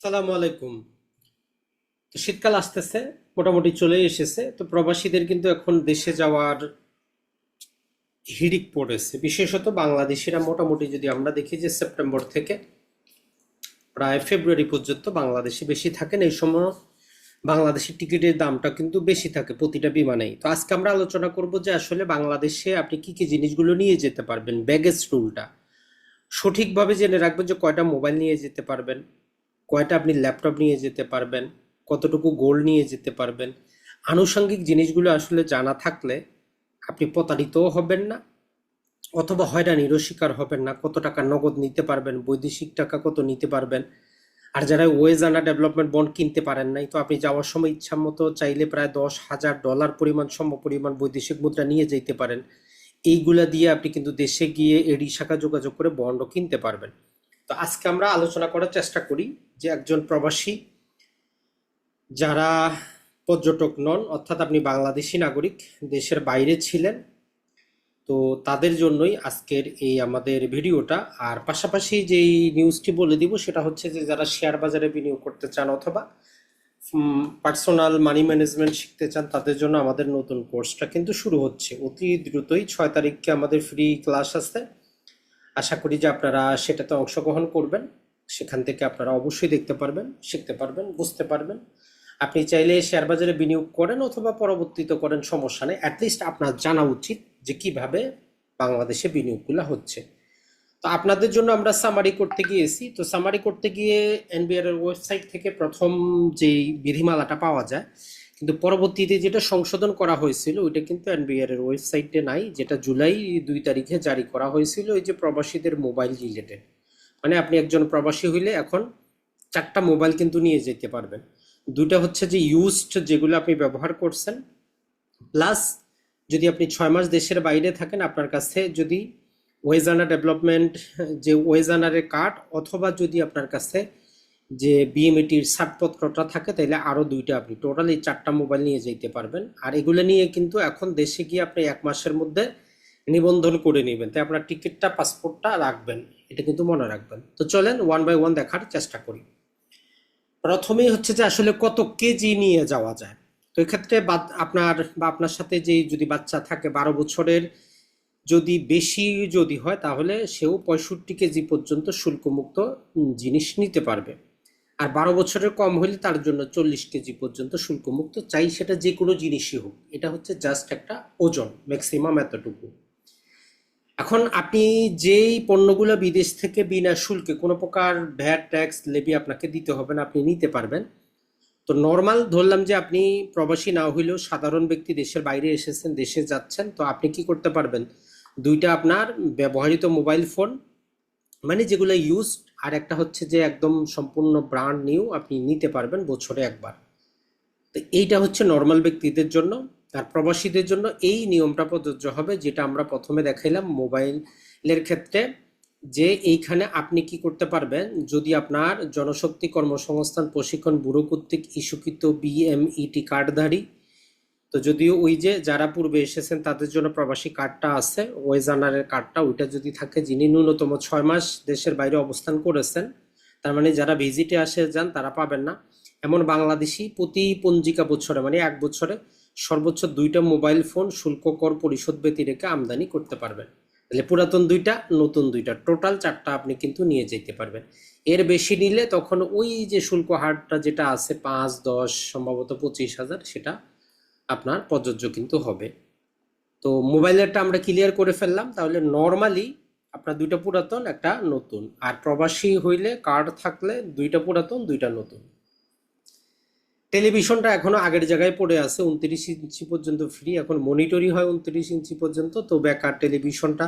সালামু আলাইকুম। তো শীতকাল আসতেছে, মোটামুটি চলে এসেছে। তো প্রবাসীদের কিন্তু এখন দেশে যাওয়ার হিড়িক পড়েছে। বিশেষত বাংলাদেশিরা মোটামুটি যদি আমরা দেখি যে সেপ্টেম্বর থেকে প্রায় ফেব্রুয়ারি পর্যন্ত বাংলাদেশে বেশি থাকেন, এই সময় বাংলাদেশের টিকিটের দামটা কিন্তু বেশি থাকে প্রতিটা বিমানেই। তো আজকে আমরা আলোচনা করব যে আসলে বাংলাদেশে আপনি কি কি জিনিসগুলো নিয়ে যেতে পারবেন ব্যাগেজ রুলটা সঠিকভাবে জেনে রাখবেন যে কয়টা মোবাইল নিয়ে যেতে পারবেন। কয়টা আপনি ল্যাপটপ নিয়ে যেতে পারবেন, কতটুকু গোল্ড নিয়ে যেতে পারবেন, আনুষঙ্গিক জিনিসগুলো আসলে জানা থাকলে আপনি প্রতারিতও হবেন না, অথবা হয়রানিরও শিকার হবেন না, কত টাকা নগদ নিতে পারবেন, বৈদেশিক টাকা কত নিতে পারবেন, আর যারা ওয়েজানা ডেভেলপমেন্ট বন্ড কিনতে পারেন নাই, তো আপনি যাওয়ার সময় ইচ্ছা মতো চাইলে প্রায় দশ হাজার ডলার পরিমাণ, সম পরিমাণ বৈদেশিক মুদ্রা নিয়ে যেতে পারেন। এইগুলা দিয়ে আপনি কিন্তু দেশে গিয়ে এডি শাখা যোগাযোগ করে বন্ডও কিনতে পারবেন। তো আজকে আমরা আলোচনা করার চেষ্টা করি যে একজন প্রবাসী যারা পর্যটক নন, অর্থাৎ আপনি বাংলাদেশি নাগরিক, দেশের বাইরে ছিলেন, তো তাদের জন্যই আজকের এই আমাদের ভিডিওটা। আর পাশাপাশি যেই নিউজটি বলে দিব, সেটা হচ্ছে যে যারা শেয়ার বাজারে বিনিয়োগ করতে চান অথবা পার্সোনাল মানি ম্যানেজমেন্ট শিখতে চান, তাদের জন্য আমাদের নতুন কোর্সটা কিন্তু শুরু হচ্ছে। অতি দ্রুতই ছয় তারিখকে আমাদের ফ্রি ক্লাস আছে। আশা করি যে আপনারা সেটাতে অংশগ্রহণ করবেন। সেখান থেকে আপনারা অবশ্যই দেখতে পারবেন, শিখতে পারবেন, বুঝতে পারবেন। আপনি চাইলে শেয়ার বাজারে বিনিয়োগ করেন অথবা পরবর্তীতে করেন, সমস্যা নেই। অ্যাটলিস্ট আপনার জানা উচিত যে কীভাবে বাংলাদেশে বিনিয়োগগুলো হচ্ছে। তো আপনাদের জন্য আমরা সামারি করতে গিয়েছি। তো সামারি করতে গিয়ে এনবিআর ওয়েবসাইট থেকে প্রথম যেই বিধিমালাটা পাওয়া যায় কিন্তু পরবর্তীতে যেটা সংশোধন করা হয়েছিল, ওইটা কিন্তু এনবিআর এর ওয়েবসাইটে নাই, যেটা জুলাই দুই তারিখে জারি করা হয়েছিল ওই যে প্রবাসীদের মোবাইল রিলেটেড। মানে আপনি একজন প্রবাসী হইলে এখন চারটা মোবাইল কিন্তু নিয়ে যেতে পারবেন। দুইটা হচ্ছে যে ইউজড যেগুলো আপনি ব্যবহার করছেন প্লাস যদি আপনি ছয় মাস দেশের বাইরে থাকেন, আপনার কাছে যদি ওয়েজানা ডেভেলপমেন্ট যে ওয়েজানারের কার্ড অথবা যদি আপনার কাছে যে বিএমএটির ছাড়পত্রটা থাকে তাহলে আরও দুইটা আপনি টোটাল চারটা মোবাইল নিয়ে যেতে পারবেন। আর এগুলো নিয়ে কিন্তু এখন দেশে গিয়ে আপনি এক মাসের মধ্যে নিবন্ধন করে নেবেন। তাই আপনার টিকিটটা পাসপোর্টটা রাখবেন। এটা কিন্তু মনে রাখবেন। তো চলেন ওয়ান বাই ওয়ান দেখার চেষ্টা করি। প্রথমেই হচ্ছে যে আসলে কত কেজি নিয়ে যাওয়া যায়। তো এক্ষেত্রে আপনার বা আপনার সাথে যে যদি বাচ্চা থাকে, বারো বছরের যদি বেশি যদি হয়, তাহলে সেও পঁয়ষট্টি কেজি পর্যন্ত শুল্কমুক্ত জিনিস নিতে পারবে। আর বারো বছরের কম হলে তার জন্য চল্লিশ কেজি পর্যন্ত শুল্কমুক্ত। চাই সেটা যে কোনো জিনিসই হোক। এটা হচ্ছে জাস্ট একটা ওজন ম্যাক্সিমাম এতটুকু। এখন আপনি যেই পণ্যগুলো বিদেশ থেকে বিনা শুল্কে, কোনো প্রকার ভ্যাট ট্যাক্স লেবি আপনাকে দিতে হবে না, আপনি নিতে পারবেন। তো নর্মাল ধরলাম যে আপনি প্রবাসী না হইলেও সাধারণ ব্যক্তি দেশের বাইরে এসেছেন, দেশে যাচ্ছেন, তো আপনি কি করতে পারবেন? দুইটা আপনার ব্যবহৃত মোবাইল ফোন মানে যেগুলো ইউজ আর একটা হচ্ছে যে একদম সম্পূর্ণ ব্র্যান্ড নিউ আপনি নিতে পারবেন বছরে একবার। তো এইটা হচ্ছে নর্মাল ব্যক্তিদের জন্য, আর প্রবাসীদের জন্য এই নিয়মটা প্রযোজ্য হবে, যেটা আমরা প্রথমে দেখাইলাম মোবাইলের ক্ষেত্রে, যে এইখানে আপনি কি করতে পারবেন, যদি আপনার জনশক্তি কর্মসংস্থান, প্রশিক্ষণ ব্যুরো কর্তৃক ইস্যুকৃত বিএমইটি কার্ডধারী তো যদিও ওই যে যারা পূর্বে এসেছেন তাদের জন্য প্রবাসী কার্ডটা আছে ওয়েজানারের কার্ডটা, ওইটা যদি থাকে, যিনি ন্যূনতম ছয় মাস দেশের বাইরে অবস্থান করেছেন, তার মানে যারা ভিজিটে আসে যান, তারা পাবেন না। এমন বাংলাদেশি প্রতি পঞ্জিকা বছরে মানে এক বছরে সর্বোচ্চ দুইটা মোবাইল ফোন শুল্ক কর পরিশোধ ব্যতি রেখে আমদানি করতে পারবেন। তাহলে পুরাতন দুইটা, নতুন দুইটা, টোটাল চারটা আপনি কিন্তু নিয়ে যেতে পারবেন। এর বেশি নিলে তখন ওই যে শুল্ক হারটা যেটা আছে, পাঁচ, দশ, সম্ভবত পঁচিশ হাজার, সেটা আপনার প্রযোজ্য কিন্তু হবে। তো মোবাইলেরটা আমরা ক্লিয়ার করে ফেললাম। তাহলে নর্মালি আপনার দুইটা পুরাতন, একটা নতুন। আর প্রবাসী হইলে কার্ড থাকলে দুইটা পুরাতন, দুইটা নতুন। টেলিভিশনটা এখনও আগের জায়গায় পড়ে আছে, উনত্রিশ ইঞ্চি পর্যন্ত ফ্রি এখন মনিটরই হয় উনত্রিশ ইঞ্চি পর্যন্ত। তো বেকার টেলিভিশনটা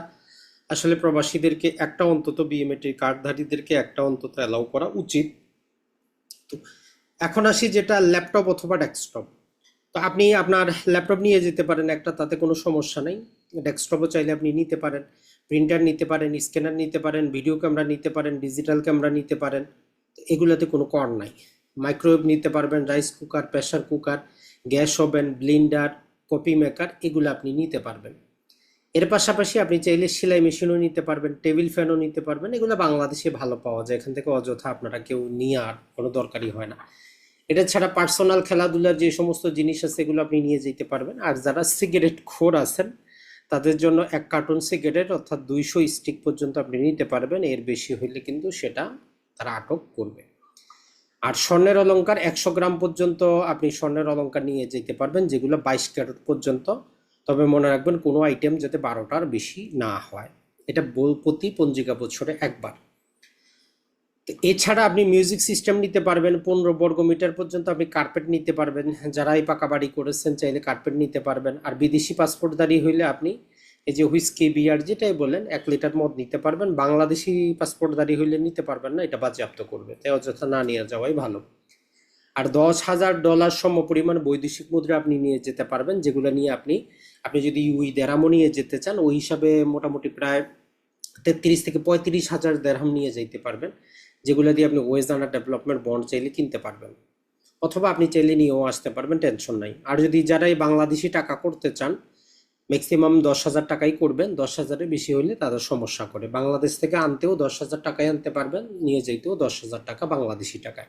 আসলে প্রবাসীদেরকে একটা অন্তত বিএমএটির কার্ডধারীদেরকে একটা অন্তত অ্যালাউ করা উচিত। তো এখন আসি যেটা ল্যাপটপ অথবা ডেস্কটপ তো আপনি আপনার ল্যাপটপ নিয়ে যেতে পারেন একটা, তাতে কোনো সমস্যা নেই। ডেস্কটপও চাইলে আপনি নিতে পারেন। প্রিন্টার নিতে পারেন, স্ক্যানার নিতে পারেন, ভিডিও ক্যামেরা নিতে পারেন, ডিজিটাল ক্যামেরা নিতে পারেন। এগুলোতে কোনো কর নাই। মাইক্রোওয়েভ নিতে পারবেন, rice cooker pressure cooker, gas oven, blender, coffee maker, এগুলো আপনি নিতে পারবেন। এর পাশাপাশি আপনি চাইলে সেলাই মেশিনও নিতে পারবেন, টেবিল ফ্যানও নিতে পারবেন। এগুলো বাংলাদেশে ভালো পাওয়া যায়। এখান থেকে অযথা আপনারা কেউ নিয়ে আর কোনো দরকারই হয় না। এটা ছাড়া পার্সোনাল খেলাধুলার যে সমস্ত জিনিস আছে এগুলো আপনি নিয়ে যেতে পারবেন। আর যারা সিগারেট খোর আছেন, তাদের জন্য এক কার্টুন সিগারেট অর্থাৎ দুইশো স্টিক পর্যন্ত আপনি নিতে পারবেন। এর বেশি হইলে কিন্তু সেটা তারা আটক করবে। আর স্বর্ণের অলঙ্কার একশো গ্রাম পর্যন্ত আপনি স্বর্ণের অলঙ্কার নিয়ে যেতে পারবেন, যেগুলো বাইশ ক্যারেট পর্যন্ত। তবে মনে রাখবেন, কোনো আইটেম যাতে বারোটার বেশি না হয়। এটা বল- প্রতি পঞ্জিকা বছরে একবার। এছাড়া আপনি মিউজিক সিস্টেম নিতে পারবেন, পনেরো বর্গ মিটার পর্যন্ত আপনি কার্পেট নিতে পারবেন। যারাই পাকা বাড়ি করেছেন, চাইলে কার্পেট নিতে পারবেন। আর বিদেশি পাসপোর্ট দাঁড়িয়ে হইলে আপনি এই যে হুইস্কি বিয়ার যেটাই বলেন, এক লিটার মদ নিতে পারবেন। বাংলাদেশি পাসপোর্ট দাঁড়িয়ে হইলে নিতে পারবেন না, এটা বাজেয়াপ্ত করবে। তাই অযথা না নিয়ে যাওয়াই ভালো। আর দশ হাজার ডলার সম পরিমাণ বৈদেশিক মুদ্রা আপনি নিয়ে যেতে পারবেন, যেগুলো নিয়ে আপনি আপনি যদি উই দেরামও নিয়ে যেতে চান, ওই হিসাবে মোটামুটি প্রায় তেত্রিশ থেকে পঁয়ত্রিশ হাজার দেড়হাম নিয়ে যেতে পারবেন। যেগুলো দিয়ে আপনি ওয়েস্টার্ন ডেভেলপমেন্ট বন্ড চাইলে কিনতে পারবেন। অথবা আপনি চাইলে নিয়েও আসতে পারবেন টেনশন নাই। আর যদি যারাই বাংলাদেশি টাকা করতে চান ম্যাক্সিমাম দশ হাজার টাকাই করবেন, দশ হাজারের বেশি হলে তাদের সমস্যা করে। বাংলাদেশ থেকে আনতেও দশ হাজার টাকায় আনতে পারবেন, নিয়ে যেতেও দশ হাজার টাকা বাংলাদেশি টাকায়।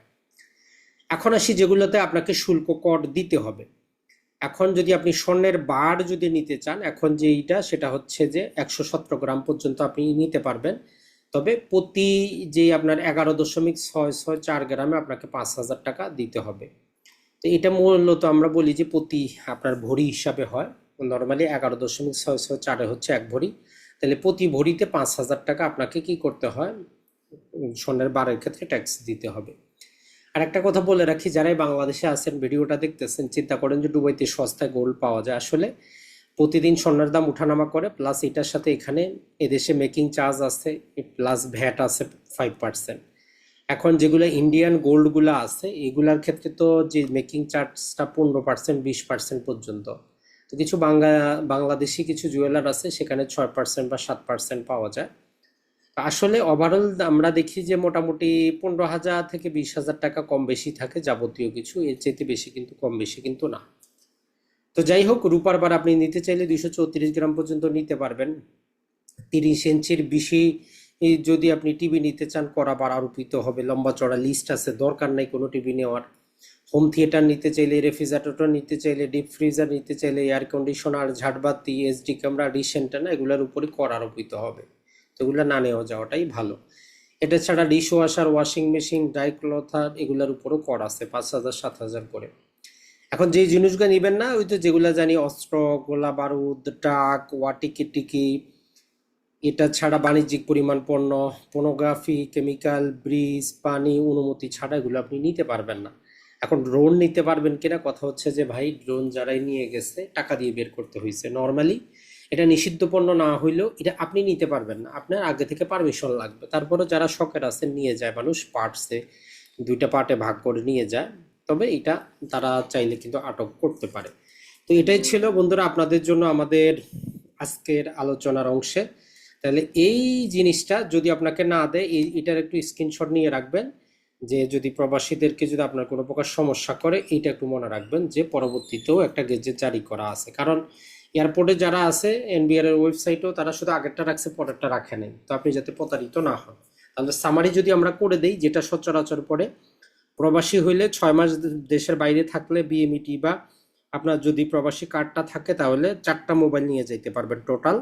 এখন আসি যেগুলোতে আপনাকে শুল্ক কর দিতে হবে। এখন যদি আপনি স্বর্ণের বার যদি নিতে চান, এখন যে এইটা, সেটা হচ্ছে যে একশো সতেরো গ্রাম পর্যন্ত আপনি নিতে পারবেন। তবে প্রতি যে আপনার এগারো দশমিক ছয় ছয় চার গ্রামে আপনাকে পাঁচ হাজার টাকা দিতে হবে। তো এটা মূলত আমরা বলি যে প্রতি আপনার ভরি হিসাবে হয়। নর্মালি এগারো দশমিক ছয় ছয় চারে হচ্ছে এক ভরি। তাহলে প্রতি ভরিতে পাঁচ হাজার টাকা আপনাকে কি করতে হয়? স্বর্ণের বারের ক্ষেত্রে ট্যাক্স দিতে হবে। আর একটা কথা বলে রাখি, যারাই বাংলাদেশে আছেন, ভিডিওটা দেখতেছেন, চিন্তা করেন যে দুবাইতে সস্তায় গোল্ড পাওয়া যায়। আসলে প্রতিদিন স্বর্ণের দাম উঠানামা করে প্লাস এটার সাথে এখানে এদেশে মেকিং চার্জ আছে প্লাস ভ্যাট আছে ফাইভ পার্সেন্ট এখন যেগুলো ইন্ডিয়ান গোল্ডগুলো আছে, এগুলার ক্ষেত্রে তো যে মেকিং চার্জটা পনেরো পার্সেন্ট বিশ পার্সেন্ট পর্যন্ত। তো কিছু বাংলা, বাংলাদেশি কিছু জুয়েলার আছে, সেখানে ছয় পার্সেন্ট বা সাত পার্সেন্ট পাওয়া যায়। আসলে ওভারঅল আমরা দেখি যে মোটামুটি পনেরো হাজার থেকে বিশ হাজার টাকা কম বেশি থাকে যাবতীয় কিছু, এর চাইতে বেশি কিন্তু কম বেশি কিন্তু না। তো যাই হোক, রূপার বার আপনি নিতে চাইলে দুইশো চৌত্রিশ গ্রাম পর্যন্ত নিতে পারবেন। তিরিশ ইঞ্চির বেশি যদি আপনি টিভি নিতে চান, করা বার আরোপিত হবে। লম্বা চড়া লিস্ট আছে, দরকার নাই কোনো টিভি নেওয়ার। হোম থিয়েটার নিতে চাইলে রেফ্রিজারেটর নিতে চাইলে ডিপ ফ্রিজার নিতে চাইলে এয়ার কন্ডিশনার ঝাড়বাতি এসডি ক্যামেরা ডিশ অ্যান্টেনা এগুলোর উপরে কর আরোপিত হবে। তো এগুলো না নেওয়া যাওয়াটাই ভালো। এটা ছাড়া dish washer washing machine dry clothes এগুলোর উপরও কর আছে, পাঁচ হাজার, সাত হাজার করে। এখন যে জিনিসগুলো নেবেন না, ওই তো যেগুলো জানি অস্ত্র, গোলা বারুদ ট্রাক ওয়াটিকি টিকি, এটা ছাড়া বাণিজ্যিক পরিমাণ পণ্য পর্নোগ্রাফি কেমিক্যাল ব্রিজ, পানি, অনুমতি ছাড়া এগুলো আপনি নিতে পারবেন না। এখন ড্রোন নিতে পারবেন কিনা, কথা হচ্ছে যে ভাই ড্রোন যারাই নিয়ে গেছে, টাকা দিয়ে বের করতে হয়েছে। নর্মালি এটা নিষিদ্ধ পণ্য না হইলেও এটা আপনি নিতে পারবেন না। আপনার আগে থেকে পারমিশন লাগবে। তারপরে যারা শখের আছে নিয়ে যায়। মানুষ পার্টসে দুইটা পার্টে ভাগ করে নিয়ে যায়। তবে এটা তারা চাইলে কিন্তু আটক করতে পারে। তো এটাই ছিল বন্ধুরা আপনাদের জন্য আমাদের আজকের আলোচনার অংশে। তাহলে এই জিনিসটা যদি আপনাকে না দেয়, এই, এটার একটু স্ক্রিনশট নিয়ে রাখবেন যে যদি প্রবাসীদেরকে যদি আপনার কোনো প্রকার সমস্যা করে, এইটা একটু মনে রাখবেন যে পরবর্তীতেও একটা গেজেট জারি করা আছে। কারণ এয়ারপোর্টে যারা আছে এনবিআর এর ওয়েবসাইটেও তারা শুধু আগেরটা রাখছে, পরেরটা রাখে নাই। তো আপনি যাতে প্রতারিত না হন। তাহলে সামারি যদি আমরা করে দেই, যেটা সচরাচর পড়ে প্রবাসী হইলে ছয় মাস দেশের বাইরে থাকলে বিএমইটি বা আপনার যদি প্রবাসী কার্ডটা থাকে তাহলে চারটা মোবাইল নিয়ে যেতে পারবেন টোটাল।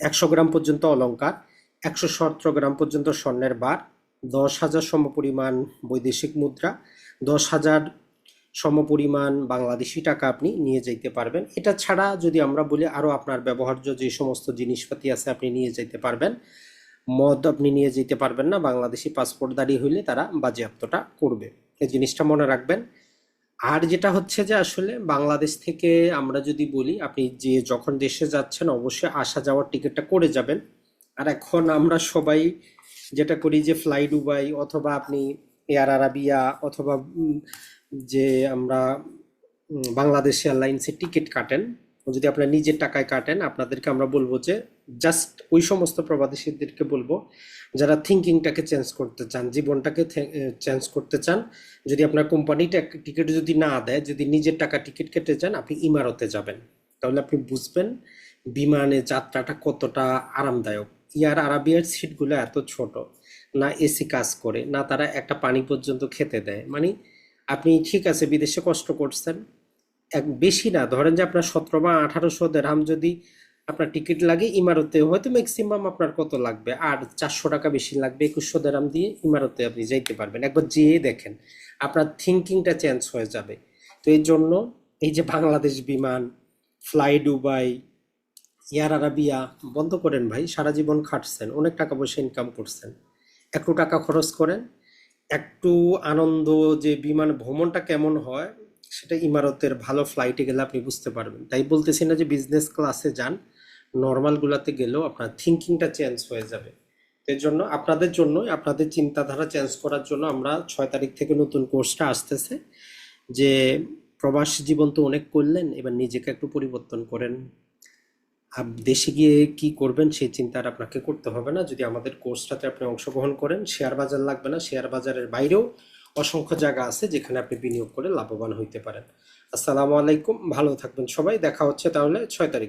একশো গ্রাম পর্যন্ত অলঙ্কার একশো সতেরো গ্রাম পর্যন্ত স্বর্ণের বার, দশ হাজার সমপরিমাণ বৈদেশিক মুদ্রা, দশ হাজার সমপরিমাণ বাংলাদেশি টাকা আপনি নিয়ে যেতে পারবেন। এটা ছাড়া যদি আমরা বলি আরও আপনার ব্যবহার্য যে সমস্ত জিনিসপাতি আছে আপনি নিয়ে যেতে পারবেন। মদ আপনি নিয়ে যেতে পারবেন না, বাংলাদেশি পাসপোর্ট দাঁড়িয়ে হইলে তারা বাজেয়াপ্তটা করবে। এই জিনিসটা মনে রাখবেন। আর যেটা হচ্ছে যে আসলে বাংলাদেশ থেকে আমরা যদি বলি, আপনি যে যখন দেশে যাচ্ছেন অবশ্যই আসা যাওয়ার টিকিটটা করে যাবেন। আর এখন আমরা সবাই যেটা করি যে ফ্লাই দুবাই অথবা আপনি এয়ার আরাবিয়া অথবা যে আমরা বাংলাদেশ এয়ারলাইন্সের টিকিট কাটেন। যদি আপনার নিজের টাকায় কাটেন, আপনাদেরকে আমরা বলব যে জাস্ট ওই সমস্ত প্রবাসীদেরকে বলব, যারা থিঙ্কিংটাকে চেঞ্জ করতে চান, জীবনটাকে চেঞ্জ করতে চান, যদি আপনার কোম্পানিটা টিকিট যদি না দেয়, যদি নিজের টাকা টিকিট কেটে যান, আপনি ইমারতে যাবেন। তাহলে আপনি বুঝবেন বিমানে যাত্রাটা কতটা আরামদায়ক। এয়ার আরাবিয়ার সিটগুলো এত ছোট, না এসি কাজ করে, না তারা একটা পানি পর্যন্ত খেতে দেয়। মানে আপনি ঠিক আছে, বিদেশে কষ্ট করছেন। এক, বেশি না, ধরেন যে আপনার সতেরো বা আঠারোশো দেড়হাম যদি আপনার টিকিট লাগে, ইমারতে হয়তো ম্যাক্সিমাম আপনার কত লাগবে? আর চারশো টাকা বেশি লাগবে, একুশশো দেড়হাম দিয়ে ইমারতে আপনি যাইতে পারবেন। একবার যেয়ে দেখেন, আপনার থিঙ্কিংটা চেঞ্জ হয়ে যাবে। তো এই জন্য এই যে বাংলাদেশ বিমান ফ্লাই দুবাই এয়ার আরাবিয়া বন্ধ করেন ভাই, সারা জীবন খাটছেন, অনেক টাকা পয়সা ইনকাম করছেন। একটু টাকা খরচ করেন, একটু আনন্দ যে বিমান ভ্রমণটা কেমন হয়, সেটা ইমারতের ভালো ফ্লাইটে গেলে আপনি বুঝতে পারবেন। তাই বলতেছি না যে বিজনেস ক্লাসে যান নর্মালগুলোতে গেলেও আপনার থিঙ্কিংটা চেঞ্জ হয়ে যাবে। এর জন্য আপনাদের জন্য আপনাদের চিন্তাধারা চেঞ্জ করার জন্য আমরা ছয় তারিখ থেকে নতুন কোর্সটা আসতেছে। যে প্রবাস জীবন তো অনেক করলেন, এবার নিজেকে একটু পরিবর্তন করেন। আর দেশে গিয়ে কি করবেন সেই চিন্তা আর আপনাকে করতে হবে না। যদি আমাদের কোর্সটাতে আপনি অংশগ্রহণ করেন শেয়ার বাজার লাগবে না। শেয়ার বাজারের বাইরেও অসংখ্য জায়গা আছে যেখানে আপনি বিনিয়োগ করে লাভবান হইতে পারেন। আসসালামু আলাইকুম, ভালো থাকবেন সবাই। দেখা হচ্ছে তাহলে ছয় তারিখ।